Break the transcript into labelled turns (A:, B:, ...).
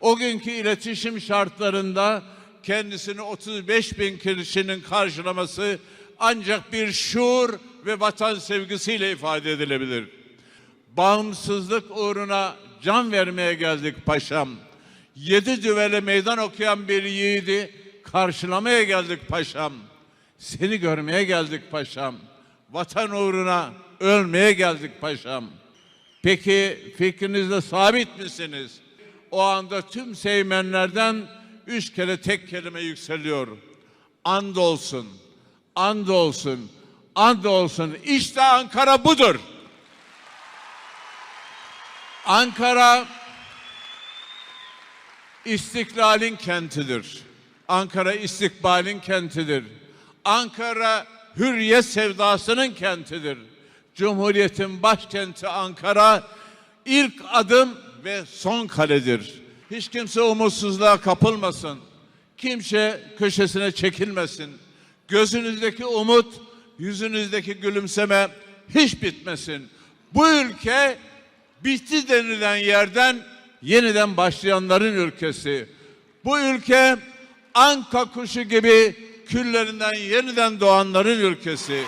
A: O günkü iletişim şartlarında kendisini 35 bin kişinin karşılaması ancak bir şuur ve vatan sevgisiyle ifade edilebilir. Bağımsızlık uğruna can vermeye geldik paşam. Yedi düvele meydan okuyan bir yiğidi karşılamaya geldik paşam. Seni görmeye geldik paşam. Vatan uğruna ölmeye geldik paşam. Peki fikrinizde sabit misiniz? O anda tüm seymenlerden üç kere tek kelime yükseliyor. And olsun, and olsun, and olsun. İşte Ankara budur. Ankara istiklalin kentidir. Ankara istikbalin kentidir. Ankara hürriyet sevdasının kentidir. Cumhuriyetin başkenti Ankara ilk adım ve son kaledir. Hiç kimse umutsuzluğa kapılmasın. Kimse köşesine çekilmesin. Gözünüzdeki umut, yüzünüzdeki gülümseme hiç bitmesin. Bu ülke bitti denilen yerden yeniden başlayanların ülkesi. Bu ülke anka kuşu gibi küllerinden yeniden doğanların ülkesi.